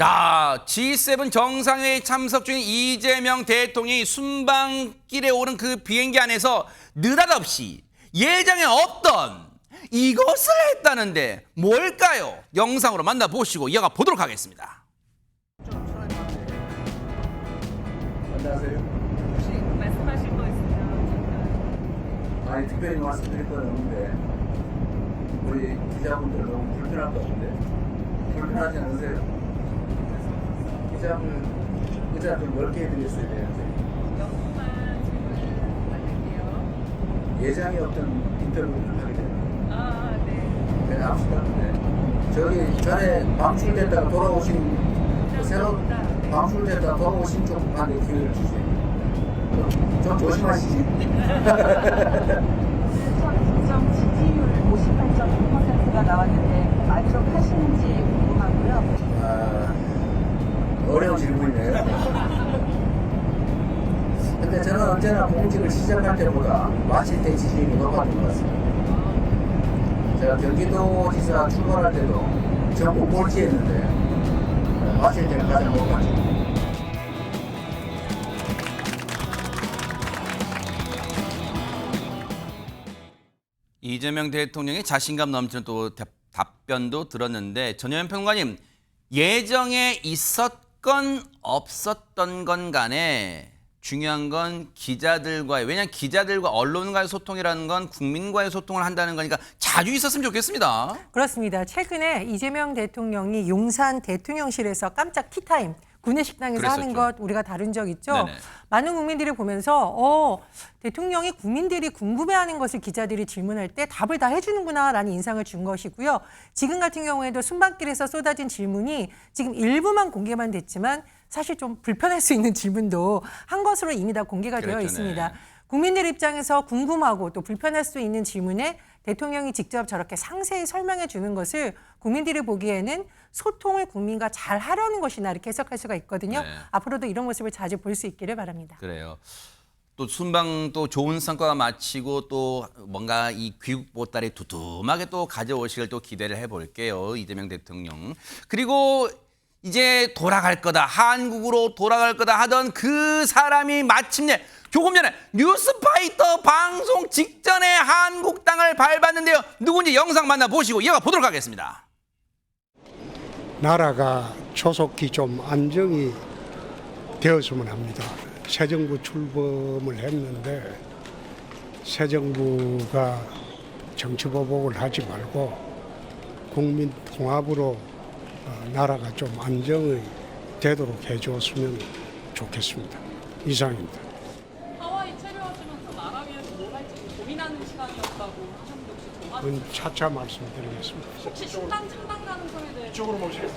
자, G7 정상회의 참석 중인 이재명 대통령이 순방길에 오른 그 비행기 안에서 느닷없이 예정에 없던 이것을 했다는데 뭘까요? 영상으로 만나보시고 이어가 보도록 하겠습니다. 안녕하세요. 혹시 말씀하실 거 있으면 아니 특별히 말씀드릴 건 없는데 우리 기자분들 너무 불편할 것 같은데 불편하지 않으세요? 기자분 의자 좀 넓게 해드렸어야 되는데 영구만 질문 받을게요. 예정이 없던 인터뷰를 하게 되는 아, 네. 네, 압수다는데 저기 전에 방출됐다가 돌아오신 그 새로 방출됐다가 돌아오신 쪽한테 기회를 주세요. 좀, 좀 조심하시지. 지지율 58.9%가 나왔는데 만족하시는지 어려운 질문이네요. 근데 저는 언제나 공직을 시작할 때보다 마칠 때 지지율이 높았던 것 같습니다. 제가 경기도지사 출마할 때도 전국 꼴찌했는데 어, 마칠 때는 가장 높았죠. 이재명 대통령의 자신감 넘치는 또 답- 답변도 들었는데 전현현 평론가님 예정에 있었 건 없었던 건 간에 중요한 건 기자들과의 왜냐하면 기자들과 언론과의 소통이라는 건 국민과의 소통을 한다는 거니까 자주 있었으면 좋겠습니다. 그렇습니다. 최근에 이재명 대통령이 용산 대통령실에서 깜짝 티타임 구내 식당에서 하는 그랬었죠. 것 우리가 다룬 적 있죠. 네네. 많은 국민들이 보면서 어 대통령이 국민들이 궁금해하는 것을 기자들이 질문할 때 답을 다 해주는구나라는 인상을 준 것이고요. 지금 같은 경우에도 순방길에서 쏟아진 질문이 지금 일부만 공개만 됐지만 사실 좀 불편할 수 있는 질문도 한 것으로 이미 다 공개가 되어 그렇죠, 있습니다. 네. 국민들 입장에서 궁금하고 또 불편할 수 있는 질문에 대통령이 직접 저렇게 상세히 설명해 주는 것을 국민들이 보기에는 소통을 국민과 잘 하려는 것이나 이렇게 해석할 수가 있거든요. 네. 앞으로도 이런 모습을 자주 볼 수 있기를 바랍니다. 그래요. 또 순방 또 좋은 성과가 마치고 또 뭔가 이 귀국 보따리 두툼하게 또 가져오시길 또 기대를 해볼게요. 이재명 대통령. 그리고 이제 돌아갈 거다. 한국으로 돌아갈 거다 하던 그 사람이 마침내 조금 전에 뉴스파이터 방송 직전에 한국 땅을 밟았는데요. 누군지 영상 만나 보시고 이어가 보도록 하겠습니다. 나라가 조속히 좀 안정이 되었으면 합니다. 새 정부 출범을 했는데 새 정부가 정치 보복을 하지 말고 국민 통합으로 어, 나라가 좀 안정이 되도록 해줬으면 좋겠습니다. 이상입니다. 하와이 체류하시면서 나라 위해서 뭘 할지 고민하는 시간이었다고 하셨는데 혹시 그건 차차 말씀드리겠습니다. 혹시 신당 창당 가능성에 대해 이쪽으로 모시겠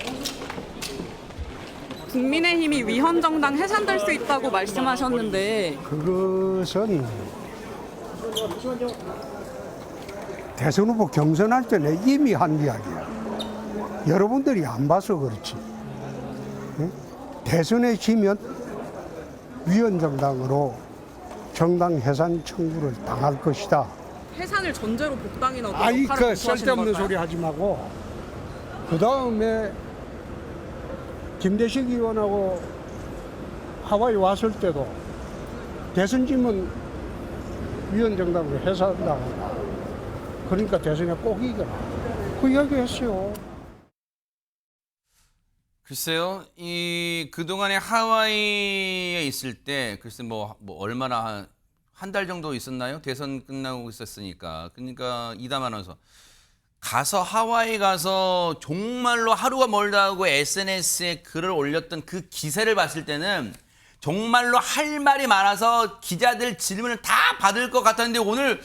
국민의힘이 위헌 정당 해산될 수 있다고 말씀하셨는데 그것은 대선 후보 경선할 때는 이미 한 이야기야. 여러분들이 안 봐서 그렇지. 응? 대선에 지면 위원정당으로 정당 해산 청구를 당할 것이다. 해산을 전제로 복당이나 어떤 아이 역할을 그 쓸데없는? 소리 하지 말고 그 다음에 김대식 의원하고 하와이 왔을 때도 대선 지면 위원정당으로 해산당한다. 그러니까 대선에 꼭 이겨라. 그 이야기 했어요. 글쎄요, 이 그동안에 하와이에 있을 때 글쎄 뭐, 뭐 얼마나 한달 정도 있었나요? 대선 끝나고 있었으니까. 그러니까 아나운서 가서 하와이 가서 정말로 하루가 멀다 하고 SNS에 글을 올렸던 그 기세를 봤을 때는 정말로 할 말이 많아서 기자들 질문을 다 받을 것 같았는데 오늘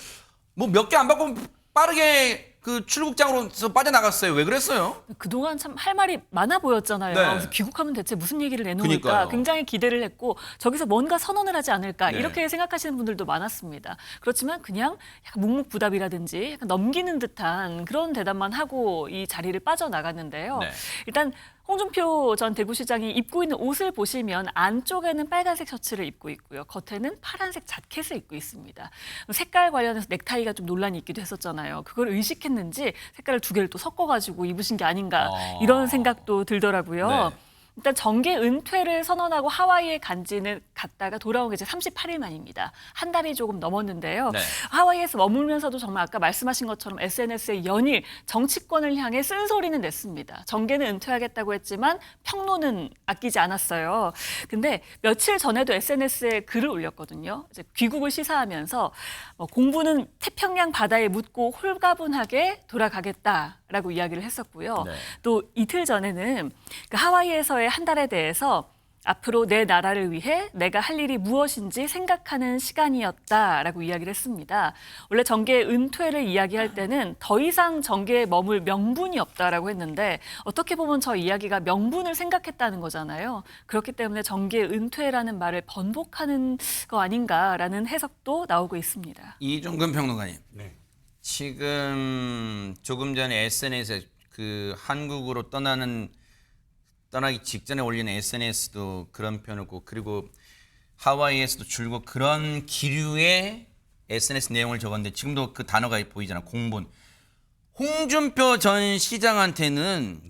뭐 몇 개 안 받고 빠르게 그 출국장으로 빠져나갔어요. 왜 그랬어요? 그동안 참 할 말이 많아 보였잖아요. 네. 그래서 귀국하면 대체 무슨 얘기를 내놓을까 그러니까요. 굉장히 기대를 했고 저기서 뭔가 선언을 하지 않을까 네. 이렇게 생각하시는 분들도 많았습니다. 그렇지만 그냥 약간 묵묵부답이라든지 약간 넘기는 듯한 그런 대답만 하고 이 자리를 빠져나갔는데요. 네. 일단 홍준표 전 대구시장이 입고 있는 옷을 보시면 안쪽에는 빨간색 셔츠를 입고 있고요. 겉에는 파란색 자켓을 입고 있습니다. 색깔 관련해서 넥타이가 좀 논란이 있기도 했었잖아요. 그걸 의식했는지 색깔을 두 개를 또 섞어가지고 입으신 게 아닌가 어. 이런 생각도 들더라고요. 네. 일단 정계 은퇴를 선언하고 하와이에 간 지는 갔다가 돌아온 게 이제 38일 만입니다. 한 달이 조금 넘었는데요. 네. 하와이에서 머물면서도 정말 아까 말씀하신 것처럼 SNS에 연일 정치권을 향해 쓴소리는 냈습니다. 정계는 은퇴하겠다고 했지만 평론은 아끼지 않았어요. 근데 며칠 전에도 SNS에 글을 올렸거든요. 이제 귀국을 시사하면서 뭐 공부는 태평양 바다에 묻고 홀가분하게 돌아가겠다라고 이야기를 했었고요. 네. 또 이틀 전에는 그 하와이에서의 한 달에 대해서 앞으로 내 나라를 위해 내가 할 일이 무엇인지 생각하는 시간이었다라고 이야기를 했습니다. 원래 정계 은퇴를 이야기할 때는 더 이상 정계에 머물 명분이 없다라고 했는데 어떻게 보면 저 이야기가 명분을 생각했다는 거잖아요. 그렇기 때문에 정계 은퇴라는 말을 번복하는 거 아닌가라는 해석도 나오고 있습니다. 이종근 평론가님. 네. 지금 조금 전에 SNS에 그 한국으로 떠나는 떠나기 직전에 올리는 SNS도 그런 표현이고 그리고 하와이에서도 줄곧 그런 기류의 SNS 내용을 적었는데 지금도 그 단어가 보이잖아 공분. 홍준표 전 시장한테는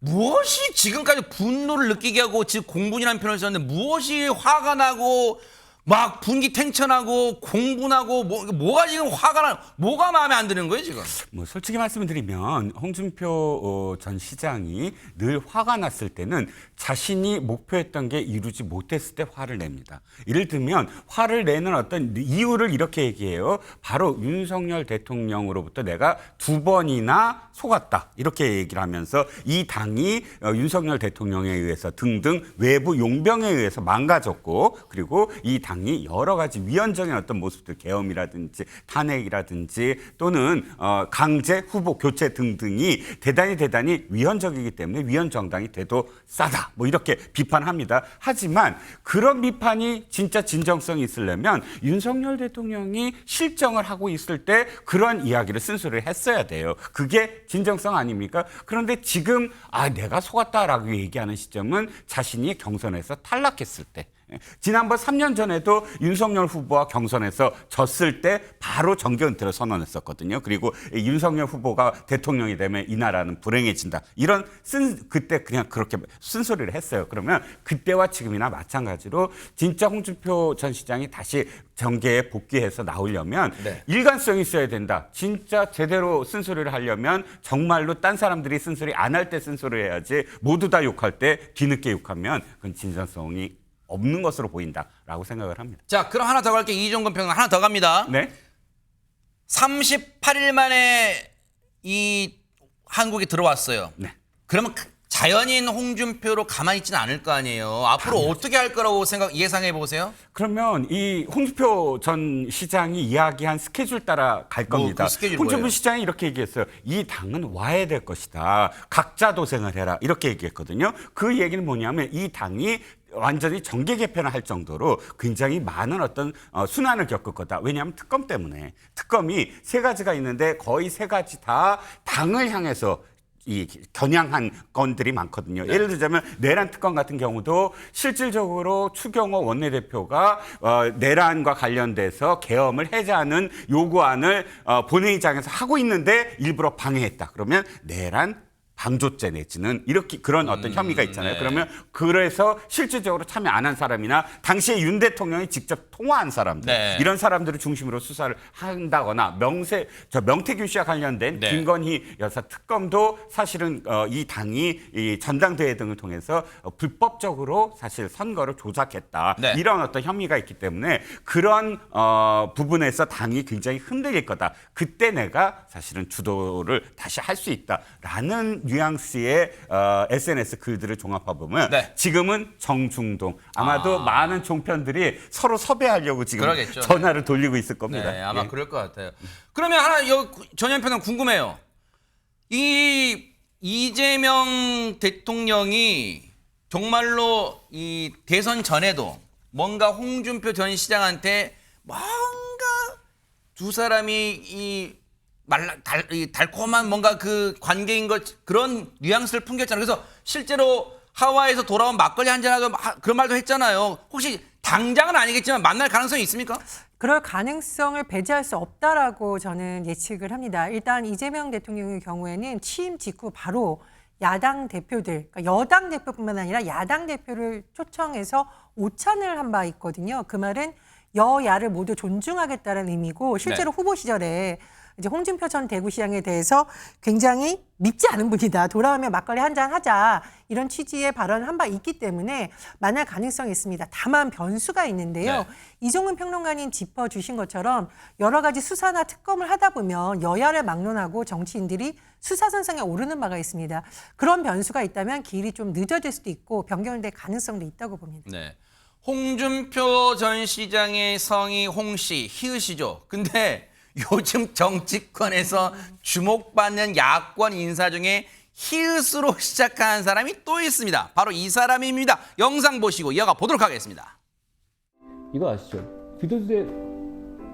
무엇이 지금까지 분노를 느끼게 하고 지금 공분이라는 표현을 썼는데 무엇이 화가 나고 막 분기 탱천하고 공분하고 뭐, 뭐가 지금 화가 나 뭐가 마음에 안 드는 거예요 지금? 뭐 솔직히 말씀드리면 홍준표 어, 전 시장이 늘 화가 났을 때는 자신이 목표했던 게 이루지 못했을 때 화를 냅니다. 예를 들면 화를 내는 어떤 이유를 이렇게 얘기해요. 바로 윤석열 대통령으로부터 내가 두 번이나 속았다 이렇게 얘기를 하면서 이 당이 어, 윤석열 대통령에 의해서 등등 외부 용병에 의해서 망가졌고 그리고 이 당이 여러 가지 위헌적인 어떤 모습들 계엄이라든지 탄핵이라든지 또는 어, 강제 후보 교체 등등이 대단히 대단히 위헌적이기 때문에 위헌 정당이 돼도 싸다 뭐 이렇게 비판합니다. 하지만 그런 비판이 진짜 진정성이 있으려면 윤석열 대통령이 실정을 하고 있을 때 그런 이야기를 쓴소리를 했어야 돼요. 그게 진정성 아닙니까? 그런데 지금 아 내가 속았다라고 얘기하는 시점은 자신이 경선에서 탈락했을 때 지난번 3년 전에도 윤석열 후보와 경선에서 졌을 때 바로 정계 은퇴를 선언했었거든요. 그리고 이 윤석열 후보가 대통령이 되면 이 나라는 불행해진다. 이런 쓴 그때 그냥 그렇게 쓴소리를 했어요. 그러면 그때와 지금이나 마찬가지로 진짜 홍준표 전 시장이 다시 정계에 복귀해서 나오려면 네. 일관성이 있어야 된다. 진짜 제대로 쓴소리를 하려면 정말로 딴 사람들이 쓴소리 안 할 때 쓴소리 해야지 모두 다 욕할 때 뒤늦게 욕하면 그건 진정성이 없는 것으로 보인다라고 생각을 합니다. 자 그럼 하나 더 갈게 이종근 평론 하나 더 갑니다. 네. 38일 만에 이 한국에 들어왔어요. 네. 그러면 그- 자연인 홍준표로 가만히 있지는 않을 거 아니에요. 앞으로 어떻게 할 거라고 생각 예상해 보세요? 그러면 이 홍준표 전 시장이 이야기한 스케줄 따라 갈 뭐, 겁니다. 그 스케줄 홍준표 뭐예요? 시장이 이렇게 얘기했어요. 이 당은 와야 될 것이다. 각자 도생을 해라. 이렇게 얘기했거든요. 그 얘기는 뭐냐면 이 당이 완전히 정계 개편을 할 정도로 굉장히 많은 어떤 어, 순환을 겪을 거다. 왜냐하면 특검 때문에 특검이 세 가지가 있는데 거의 세 가지 다 당을 향해서 이 겨냥한 건들이 많거든요. 예를 들자면 내란 특검 같은 경우도 실질적으로 추경호 원내대표가 어, 내란과 관련돼서 계엄을 해제하는 요구안을 어, 본회의장에서 하고 있는데 일부러 방해했다. 그러면 내란 방조죄 내지는 이렇게 그런 어떤 혐의가 있잖아요. 네. 그러면 그래서 실질적으로 참여 안 한 사람이나 당시에 윤 대통령이 직접 통화한 사람들 네. 이런 사람들을 중심으로 수사를 한다거나 명세 저 명태균 씨와 관련된 네. 김건희 여사 특검도 사실은 어, 이 당이 이 전당대회 등을 통해서 어, 불법적으로 사실 선거를 조작했다 네. 이런 어떤 혐의가 있기 때문에 그런 어, 부분에서 당이 굉장히 흔들릴 거다. 그때 내가 사실은 주도를 다시 할 수 있다라는 뉘앙스의 어, SNS 글들을 종합해 보면 네. 지금은 정중동 아마도 아. 많은 종편들이 서로 섭외하려고 지금 그러겠죠. 전화를 돌리고 있을 겁니다. 네, 아마 예. 그럴 것 같아요. 그러면 하나 여 전현편은 궁금해요. 이 이재명 대통령이 정말로 이 대선 전에도 뭔가 홍준표 전 시장한테 뭔가 두 사람이 이 말라 달, 이 달콤한 뭔가 그 관계인 것 그런 뉘앙스를 풍겼잖아요. 그래서 실제로 하와이에서 돌아온 막걸리 한 잔하고 하- 그런 말도 했잖아요. 혹시 당장은 아니겠지만 만날 가능성이 있습니까? 그럴 가능성을 배제할 수 없다라고 저는 예측을 합니다. 일단 이재명 대통령의 경우에는 취임 직후 바로 야당 대표들, 그러니까 여당 대표뿐만 아니라 야당 대표를 초청해서 오찬을 한 바 있거든요. 그 말은 여야를 모두 존중하겠다는 의미고 실제로 후보 시절에 이제 홍준표 전 대구시장에 대해서 굉장히 밉지 않은 분이다. 돌아오면 막걸리 한 잔 하자. 이런 취지의 발언을 한바 있기 때문에 만날 가능성이 있습니다. 다만 변수가 있는데요. 네. 이종훈 평론가님 짚어주신 것처럼 여러 가지 수사나 특검을 하다 보면 여야를 막론하고 정치인들이 수사선상에 오르는 바가 있습니다. 그런 변수가 있다면 길이 좀 늦어질 수도 있고 변경될 가능성도 있다고 봅니다. 네. 홍준표 전 시장의 성이 홍씨, 희으시죠. 근데 요즘 정치권에서 주목받는 야권 인사 중에 희으스로 시작하는 사람이 또 있습니다. 바로 이 사람입니다. 영상 보시고 이어가 보도록 하겠습니다. 이거 아시죠? 비틀즈의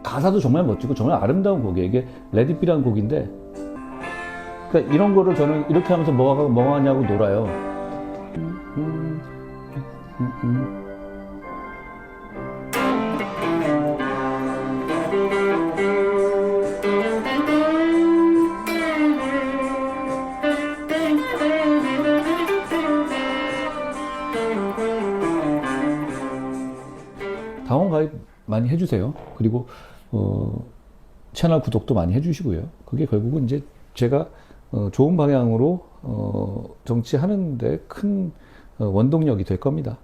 가사도 정말 멋지고 정말 아름다운 곡이에요. 이게 레디비라는 곡인데 그러니까 이런 거를 저는 이렇게 하면서 뭐, 뭐 하냐고 놀아요. 음, 음, 음, 음. 많이 해주세요. 그리고 어, 채널 구독도 많이 해주시고요. 그게 결국은 이제 제가 어, 좋은 방향으로 어, 정치하는데 큰 어, 원동력이 될 겁니다.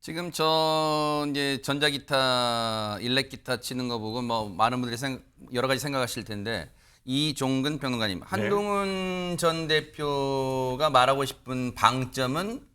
지금 저 이제 전자기타, 일렉기타 치는 거 보고 뭐 많은 분들이 생, 여러 가지 생각하실 텐데 이종근 평론가님, 한동훈 전 대표가 말하고 싶은 방점은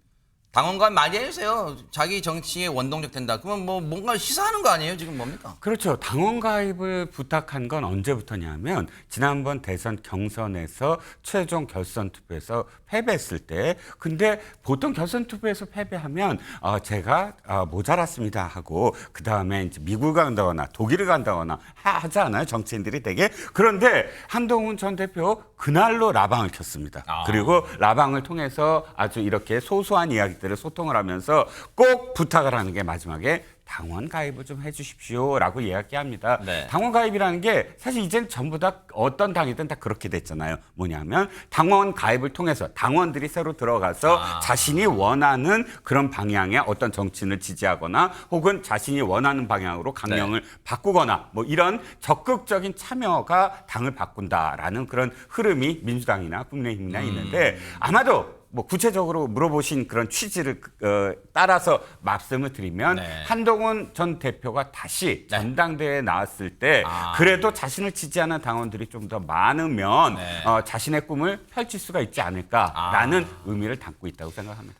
당원과 많이 해주세요. 자기 정치의 원동력 된다. 그러면 뭐 뭔가 시사하는 거 아니에요? 지금 뭡니까? 그렇죠. 당원 가입을 부탁한 건 언제부터냐면 지난번 대선 경선에서 최종 결선 투표에서 패배했을 때 근데 보통 결선 투표에서 패배하면 어, 제가 어, 모자랐습니다 하고 그 다음에 이제 미국을 간다거나 독일을 간다거나 하, 하지 않아요 정치인들이 되게 그런데 한동훈 전 대표 그날로 라방을 켰습니다. 아. 그리고 라방을 통해서 아주 이렇게 소소한 이야기들 을 소통을 하면서 꼭 부탁을 하는 게 마지막에 당원 가입을 좀 해주십시오라고 이야기합니다. 네. 당원 가입이라는 게 사실 이젠 전부 다 어떤 당이든 다 그렇게 됐잖아요. 뭐냐면 당원 가입을 통해서 당원들이 새로 들어가서 아. 자신이 원하는 그런 방향의 어떤 정치인을 지지하거나 혹은 자신이 원하는 방향으로 강령을 네. 바꾸거나 뭐 이런 적극적인 참여가 당을 바꾼다라는 그런 흐름이 민주당이나 국민의힘이나 음. 있는데 아마도 뭐 구체적으로 물어보신 그런 취지를 어, 따라서 말씀을 드리면 네. 한동훈 전 대표가 다시 네. 전당대회에 나왔을 때 아. 그래도 자신을 지지하는 당원들이 좀 더 많으면 네. 어, 자신의 꿈을 펼칠 수가 있지 않을까라는 아. 의미를 담고 있다고 생각합니다.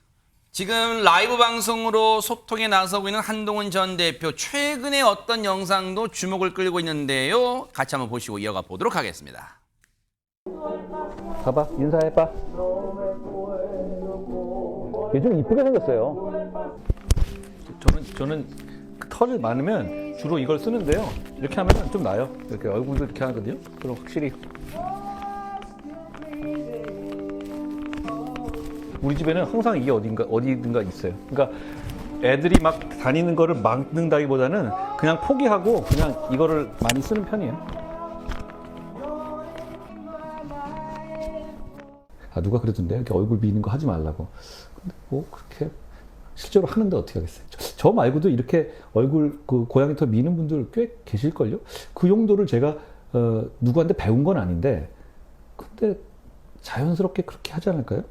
지금 라이브 방송으로 소통에 나서고 있는 한동훈 전 대표 최근에 어떤 영상도 주목을 끌고 있는데요. 같이 한번 보시고 이어가 보도록 하겠습니다. 가봐, 인사해봐. 얘좀 이쁘게 생겼어요. 저는 저는 그 털이 많으면 주로 이걸 쓰는데요. 이렇게 하면 좀 나요. 이렇게 얼굴도 이렇게 하거든요. 그럼 확실히 우리 집에는 항상 이게 어딘가 어디든가 있어요. 그러니까 애들이 막 다니는 거를 막는다기보다는 그냥 포기하고 그냥 이거를 많이 쓰는 편이에요. 아 누가 그러던데 이렇게 얼굴 비는 거 하지 말라고. 뭐 그렇게 실제로 하는데 어떻게 하겠어요? 저, 저 말고도 이렇게 얼굴 그 고양이 털 미는 분들 꽤 계실걸요? 그 용도를 제가 어, 누구한테 배운 건 아닌데 근데 자연스럽게 그렇게 하지 않을까요?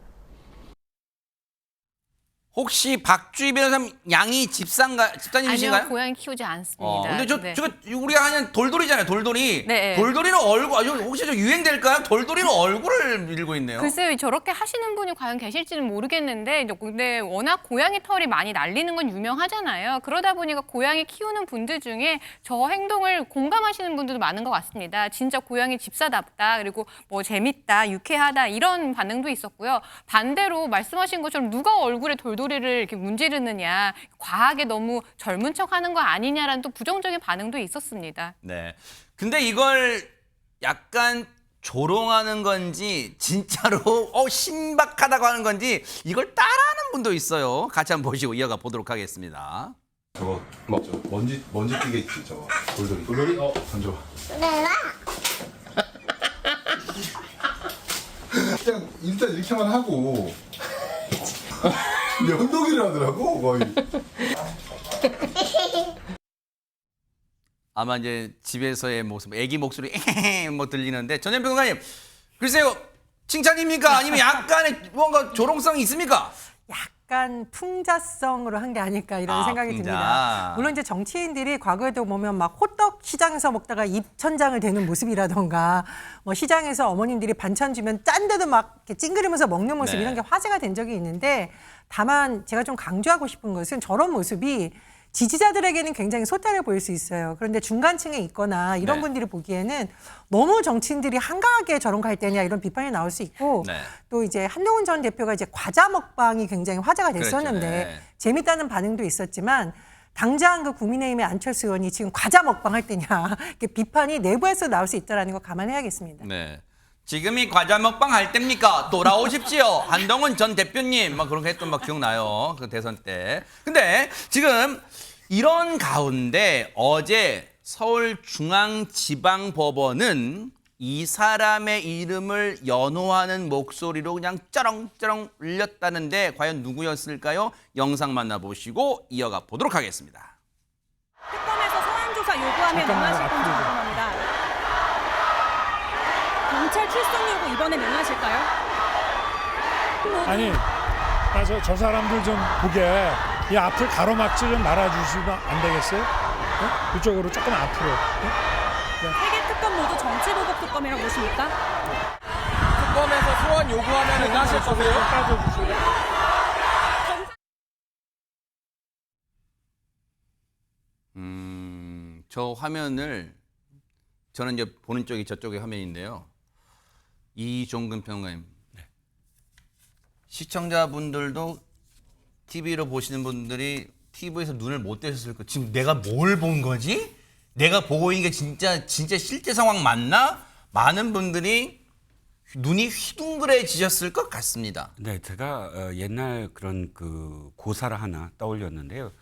혹시 박주희 변호사님 양이 집산가 집사님이신가요? 아니요, 고양이 키우지 않습니다. 어, 근데 저, 네. 저거 우리가 하는 돌돌이잖아요, 돌돌이. 네. 돌돌이는 얼굴, 아, 이거 혹시 저 유행될까요? 돌돌이는 얼굴을 밀고 있네요. 글쎄요, 저렇게 하시는 분이 과연 계실지는 모르겠는데, 근데 워낙 고양이 털이 많이 날리는 건 유명하잖아요. 그러다 보니까 고양이 키우는 분들 중에 저 행동을 공감하시는 분들도 많은 것 같습니다. 진짜 고양이 집사답다, 그리고 뭐 재밌다, 유쾌하다 이런 반응도 있었고요. 반대로 말씀하신 것처럼 누가 얼굴에 돌돌이 를 이렇게 문지르느냐, 과하게 너무 젊은 척하는 거 아니냐라는 또 부정적인 반응도 있었습니다. 네. 근데 이걸 약간 조롱하는 건지 진짜로 어 신박하다고 하는 건지 이걸 따라하는 분도 있어요. 같이 한번 보시고 이어가 보도록 하겠습니다. 저거 맞죠? 먼지 먼지 끼게 있지 저거 돌돌이 돌돌이 어 던져봐 그냥 일단 이렇게만 하고 면도기를 하더라고 거의. 아마 이제 집에서의 모습, 애기 목소리 뭐 들리는데 전현 평론가님, 글쎄요 칭찬입니까? 아니면 약간의 뭔가 조롱성이 있습니까? 약간 풍자성으로 한 게 아닐까 이런 아, 생각이 풍자. 듭니다. 물론 이제 정치인들이 과거에도 보면 막 호떡 시장에서 먹다가 입천장을 대는 모습이라던가 뭐 시장에서 어머님들이 반찬 주면 짠데도 막 이렇게 찡그리면서 먹는 모습 네. 이런 게 화제가 된 적이 있는데 다만 제가 좀 강조하고 싶은 것은 저런 모습이 지지자들에게는 굉장히 소탈해 보일 수 있어요. 그런데 중간층에 있거나 이런 네. 분들이 보기에는 너무 정치인들이 한가하게 저런 거 할 때냐 이런 비판이 나올 수 있고 네. 또 이제 한동훈 전 대표가 이제 과자 먹방이 굉장히 화제가 됐었는데 그랬죠, 네. 재밌다는 반응도 있었지만 당장 그 국민의힘의 안철수 의원이 지금 과자 먹방 할 때냐 이렇게 비판이 내부에서 나올 수 있다라는 거 감안해야겠습니다. 네. 지금이 과자 먹방 할 때입니까? 돌아오십시오. 한동훈 전 대표님. 막 그런 거 했던 막 기억나요. 그 대선 때. 근데 지금 이런 가운데 어제 서울중앙지방법원은 이 사람의 이름을 연호하는 목소리로 그냥 쩌렁쩌렁 울렸다는데 과연 누구였을까요? 영상 만나보시고 이어가 보도록 하겠습니다. 특검에서 소환 조사 요구하면 응하실 건지. 경찰 출석 요구 이번에 응하실까요? 아니, 나 저, 저 사람들 좀 보게 이 앞을 가로막지 좀 말아주시면 안 되겠어요? 어? 그쪽으로 조금 앞으로. 세계 특검 모두 정치 보복 특검이라고 보십니까? 특검에서 소환 요구하면 응하실 거세요? 빠져주세요. 음, 저 화면을 저는 이제 보는 쪽이 저쪽의 화면인데요. 이종근 평론가님. 시청자분들도 TV로 보시는 분들이 TV에서 눈을 못 떼셨을 거. 지금 내가 뭘 본 거지? 내가 보고 있는 게 진짜 진짜 실제 상황 맞나? 많은 분들이 눈이 휘둥그레지셨을 것 같습니다. 네, 제가 어, 옛날 그런 그 고사를 하나 떠올렸는데요.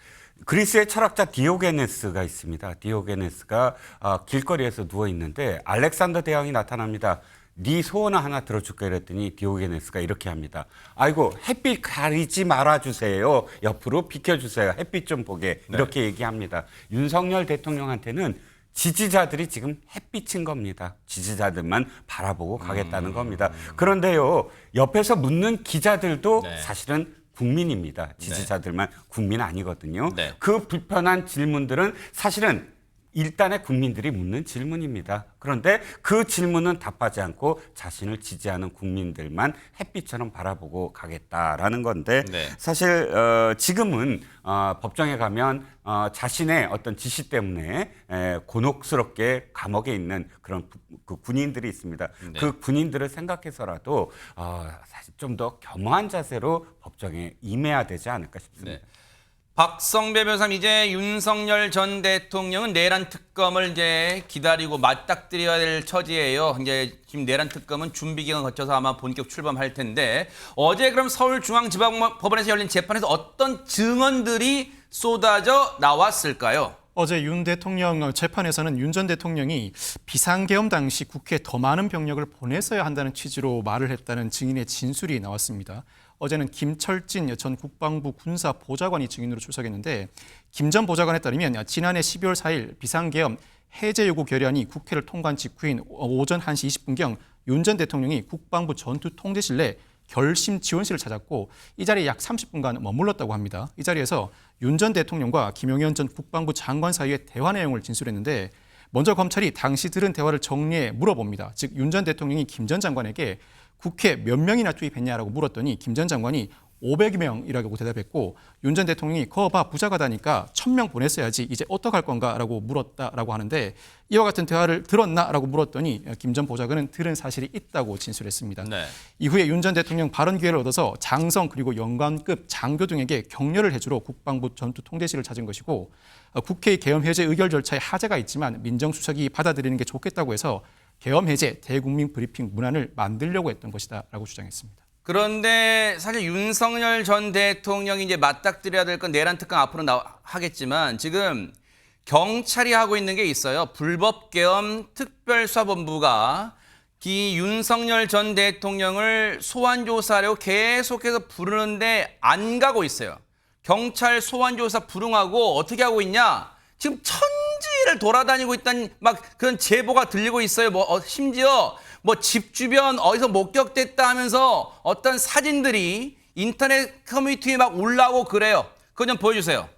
그리스의 철학자 디오게네스가 있습니다. 디오게네스가 어, 길거리에서 누워 있는데 알렉산더 대왕이 나타납니다. 네 소원 하나 들어줄까 이랬더니 디오게네스가 이렇게 합니다. 아이고 햇빛 가리지 말아주세요. 옆으로 비켜주세요. 햇빛 좀 보게 이렇게 얘기합니다. 윤석열 대통령한테는 지지자들이 지금 햇빛인 겁니다. 지지자들만 바라보고 가겠다는 겁니다. 그런데요, 옆에서 묻는 기자들도 네. 사실은 국민입니다. 지지자들만 국민 아니거든요. 네. 그 불편한 질문들은 사실은 일단의 국민들이 묻는 질문입니다. 그런데 그 질문은 답하지 않고 자신을 지지하는 국민들만 햇빛처럼 바라보고 가겠다라는 건데 네. 사실 어, 지금은 어, 법정에 가면 어, 자신의 어떤 지시 때문에 에, 곤혹스럽게 감옥에 있는 그런 부- 그 군인들이 있습니다. 네. 그 군인들을 생각해서라도 어, 사실 좀 더 겸허한 자세로 법정에 임해야 되지 않을까 싶습니다. 네. 박성배 변호사님 이제 윤석열 전 대통령은 내란 특검을 이제 기다리고 맞닥뜨려야 될 처지예요. 이제 지금 내란 특검은 준비 기간 거쳐서 아마 본격 출범할 텐데 어제 그럼 서울중앙지방법원에서 열린 재판에서 어떤 증언들이 쏟아져 나왔을까요? 어제 윤 대통령 재판에서는 윤 전 대통령이 비상계엄 당시 국회에 더 많은 병력을 보냈어야 한다는 취지로 말을 했다는 증인의 진술이 나왔습니다. 어제는 김철진 전 국방부 군사 보좌관이 증인으로 출석했는데 김 전 보좌관에 따르면 지난해 12월 4일 비상계엄 해제 요구 결의안이 국회를 통과한 직후인 오전 1시 20분경 윤 전 대통령이 국방부 전투 통제실 내 결심 지원실을 찾았고 이 자리에 약 30분간 머물렀다고 합니다. 이 자리에서 윤 전 대통령과 김용현 전 국방부 장관 사이의 대화 내용을 진술했는데 먼저 검찰이 당시 들은 대화를 정리해 물어봅니다. 즉 윤 전 대통령이 김 전 장관에게 국회 몇 명이나 투입했냐라고 물었더니 김 전 장관이 500명이라고 대답했고 윤 전 대통령이 거봐 부자가 다니까 1000명 보냈어야지 이제 어떡할 건가라고 물었다라고 하는데 이와 같은 대화를 들었나라고 물었더니 김 전 보좌관은 들은 사실이 있다고 진술했습니다. 네. 이후에 윤 전 대통령 발언 기회를 얻어서 장성 그리고 영관급 장교 등에게 격려를 해주러 국방부 전투 통제실을 찾은 것이고 어, 국회의 계엄 해제 의결 절차에 하자가 있지만 민정수석이 받아들이는 게 좋겠다고 해서 계엄 해제 대국민 브리핑 문안을 만들려고 했던 것이다라고 주장했습니다. 그런데 사실 윤석열 전 대통령이 이제 맞닥뜨려야 될 건 내란 특검 앞으로 나 하겠지만 지금 경찰이 하고 있는 게 있어요. 불법 계엄 특별수사본부가 이 윤석열 전 대통령을 소환 조사하려고 계속해서 부르는데 안 가고 있어요. 경찰 소환 조사 불응하고 어떻게 하고 있냐? 지금 천 지를 돌아다니고 있다는 막 그런 제보가 들리고 있어요. 뭐 어, 심지어 뭐 집 주변 어디서 목격됐다 하면서 어떤 사진들이 인터넷 커뮤니티에 막 올라오고 그래요. 그거 좀 보여주세요.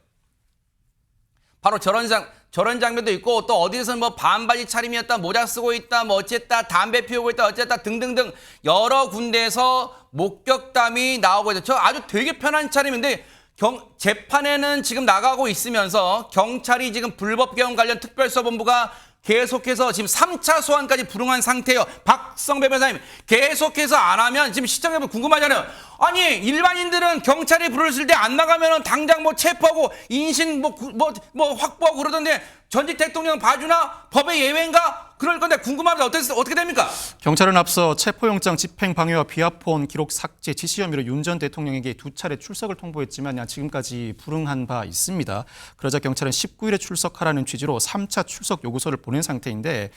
바로 저런 장 저런 장면도 있고 또 어디서 뭐 반바지 차림이었다 모자 쓰고 있다 뭐 어쨌다 담배 피우고 있다 어쨌다 등등등 여러 군데에서 목격담이 나오고 있죠. 저 아주 되게 편한 차림인데 경, 재판에는 지금 나가고 있으면서 경찰이 지금 불법개헌 관련 특별수사본부가 계속해서 지금 3차 소환까지 불응한 상태예요. 박성배 변호사님 계속해서 안 하면 지금 시청자분 궁금하잖아요. 아니 일반인들은 경찰이 부르실 때 안 나가면 당장 뭐 체포하고 인신 뭐뭐 뭐 확보하고 그러던데 전직 대통령 봐주나 법의 예외인가 그럴 건데 궁금합니다. 어떻게 어떻게 됩니까? 경찰은 앞서 체포영장 집행 방해와 비아폰 기록 삭제 지시 혐의로 윤 전 대통령에게 두 차례 출석을 통보했지만 지금까지 불응한 바 있습니다. 그러자 경찰은 19일에 출석하라는 취지로 3차 출석 요구서를 보낸 상태인데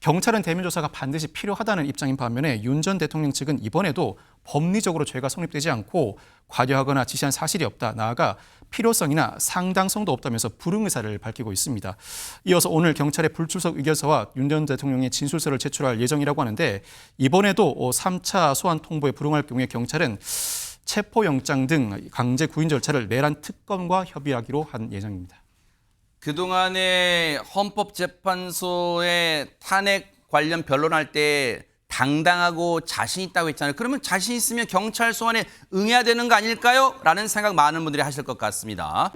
경찰은 대면 조사가 반드시 필요하다는 입장인 반면에 윤 전 대통령 측은 이번에도 법리적으로 죄가 성립되지 않고 과도하거나 지시한 사실이 없다. 나아가 필요성이나 상당성도 없다면서 불응 의사를 밝히고 있습니다. 이어서 오늘 경찰의 불출석 의견서와 윤 전 대통령의 진술서를 제출할 예정이라고 하는데 이번에도 3차 소환 통보에 불응할 경우에 경찰은 체포영장 등 강제 구인 절차를 내란 특검과 협의하기로 한 예정입니다. 그동안에 헌법재판소의 탄핵 관련 변론할 때 당당하고 자신 있다고 했잖아요. 그러면 자신 있으면 경찰 소환에 응해야 되는 거 아닐까요? 라는 생각 많은 분들이 하실 것 같습니다.